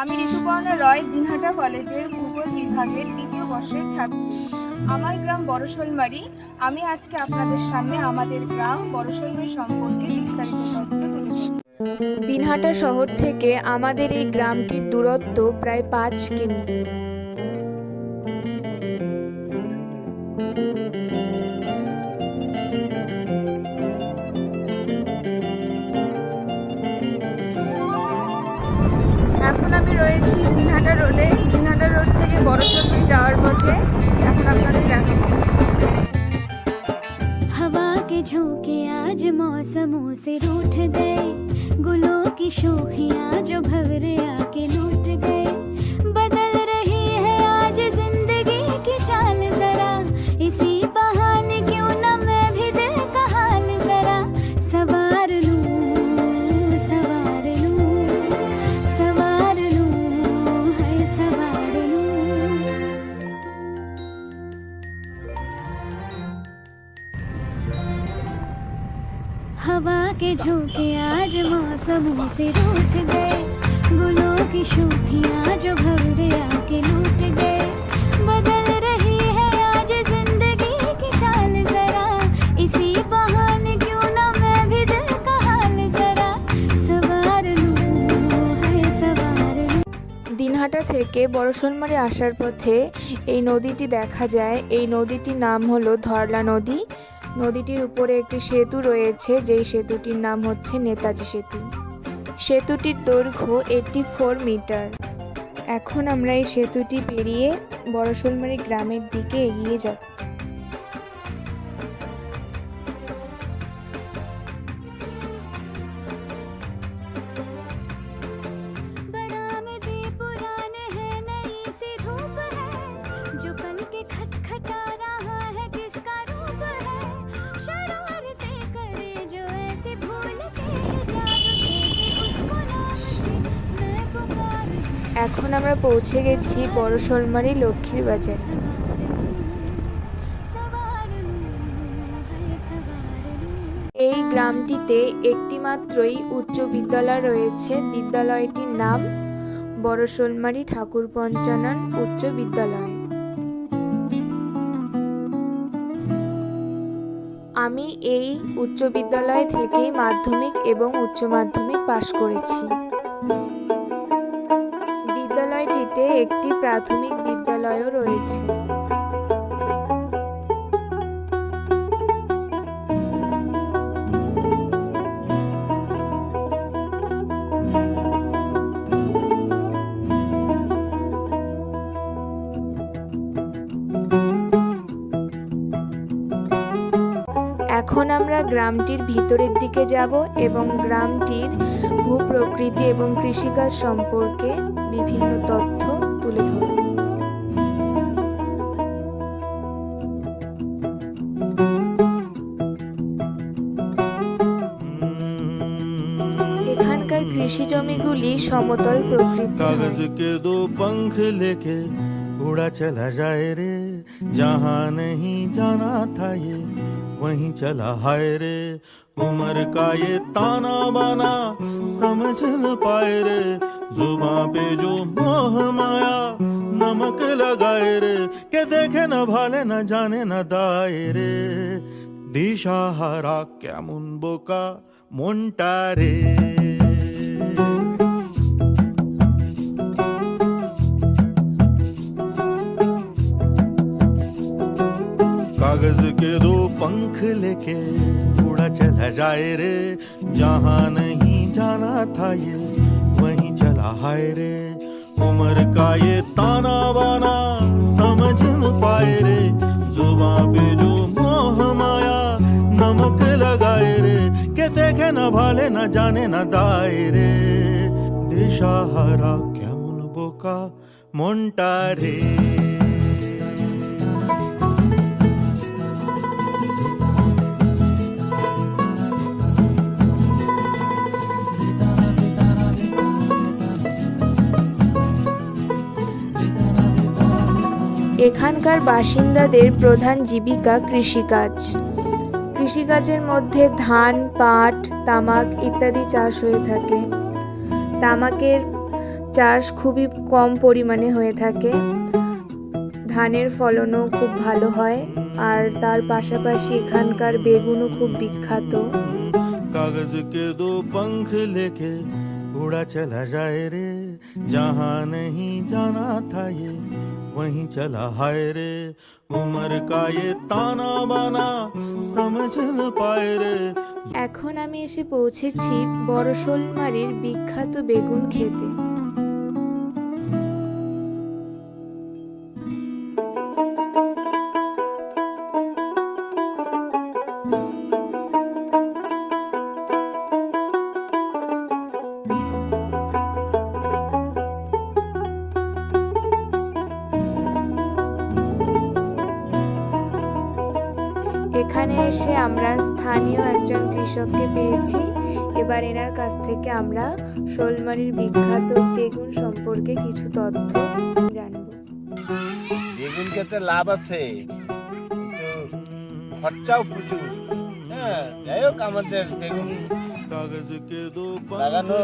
আমি ঋতুপর্ণা রয়, দিনহাটা কলেজের ভূগোল বিভাগের দ্বিতীয় বর্ষের ছাত্রী। আমার গ্রাম বড়শোলমারি। আমি আজকে আপনাদের সামনে আমাদের গ্রাম বড়শোলমারি সম্পর্কে বিস্তারিত দিনহাটা শহর থেকে আমাদের এই গ্রামটির দূরত্ব প্রায় পাঁচ কিমি। রয়েছি দিনহাটা রোডে দিনহাটা রোড থেকে বড়চন্দ্রী যাওয়ার পথে এখন আপনাদের দেখাবো हवा के झोंके आज मौसमों से रूठ गए गुलों की शोखियां जो भवरे आके लूट गए हवा के झोंके आज मौसमों से रूठ गए गुलों की शोखियां जो भवरे आके लूट गए बदल रही है आज जिंदगी की चाल जरा इसी बहाने क्यों ना मैं भी दिल का हाल जरा सवार लूं है सवार लूं দিনহাটা থেকে বড়শোলমারি আসার পথে এই নদীটি দেখা যায় এই নদীটির নাম হলো ধরলা নদী নদীটির উপরে একটি সেতু রয়েছে, যেই সেতুটির নাম হচ্ছে নেতাজি সেতু। সেতুটির দৈর্ঘ্য এইটটি ফোর মিটার এখন আমরা এই সেতুটি পেরিয়ে বড়শোলমারি গ্রামের দিকে এগিয়ে যাব। এখন আমরা পৌঁছে গেছি বড় শোলমারি লক্ষ্মীর বাজার। এই গ্রামটিতে একটি মাত্রই উচ্চ বিদ্যালয় রয়েছে। বিদ্যালয়টির নাম বড় শোলমারি ঠাকুর পঞ্চানন উচ্চ বিদ্যালয়। আমি এই উচ্চ বিদ্যালয় থেকেই মাধ্যমিক এবং উচ্চ মাধ্যমিক পাশ করেছি। বিদ্যালয়টিতে একটি প্রাথমিক বিদ্যালয়ও রয়েছে। এখন আমরা গ্রামটির ভিতরের দিকে যাব এবং গ্রামটির ভূপ্রকৃতি এবং কৃষিকাজ সম্পর্কে বিভিন্ন তথ্য জমিগুলি সমতল প্রকৃতি कागज के दो पंख लेके उड़ा चला जाए रे जहाँ नहीं जाना था ये वहीं चला हाय रे उम्र का ये ताना बाना समझ न पाए रे जुबा पे जो मोह माया नमक लगाए रे के देखे न भाले न जाने न दाए रे দিশা হারা কেমন বোকা মনটা রে कागज़ के दो पंख लेके उड़ा चला जाए रे। जहाँ नहीं जाना था ये, वहीं चला हाय रे। उम्र का ये ताना बाना समझ न पाए रे। जुबा पे जो मोह माया, नमक लगाए না ভালে না জানে না দায় রে। দিশাহারা কেমন বোকা মনটা রে। এখানকার বাসিন্দাদের প্রধান জীবিকা কৃষিকাজ। কৃষিকাজের মধ্যে ধান, পাট তামাক ইত্যাদি চাষ হয়ে থাকে তামাকের চাষ খুবই কম পরিমাণে হয়ে থাকে ধানের ফলনও খুব ভালো হয় আর তার পাশাপাশি এখানকার বেগুনও খুব বিখ্যাত कागज के दो पंख लेके उड़ा चला जाए रे जहाँ नहीं जाना था ये वहीं चला हाय रे उम्र का ये ताना बाना समझ न पाए रे এখন আমি এসে পৌঁছেছি বড় শোলমারির বিখ্যাত বেগুন খেতে। এসে আমরা স্থানীয় একজন কৃষককে পেয়েছি। এবার এনার কাছ থেকে আমরা শোলমারির বিখ্যাত বেগুন সম্পর্কে কিছু তথ্য জানব। বেগুন খেতে লাভ আছে খরচাও প্রচুর। হ্যাঁ যাই হোক আমাদের বেগুন লাগানো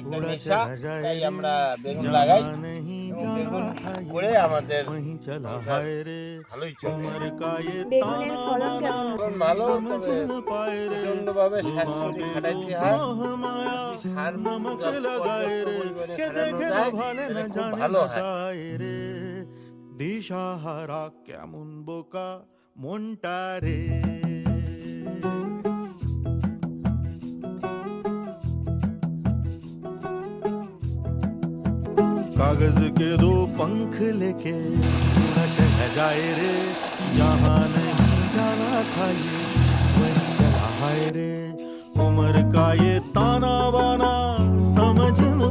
একটা নেশা তাই আমরা বেগুন লাগাই। করে আমাদের বেগুনের দিশাহারা কেমন বোকা মনটা রে। कागज़ के दो पंख लेके चला जाए रे। जहाँ नहीं जाना था ये, वही चला रे। उम्र का ये ताना बाना समझ न पा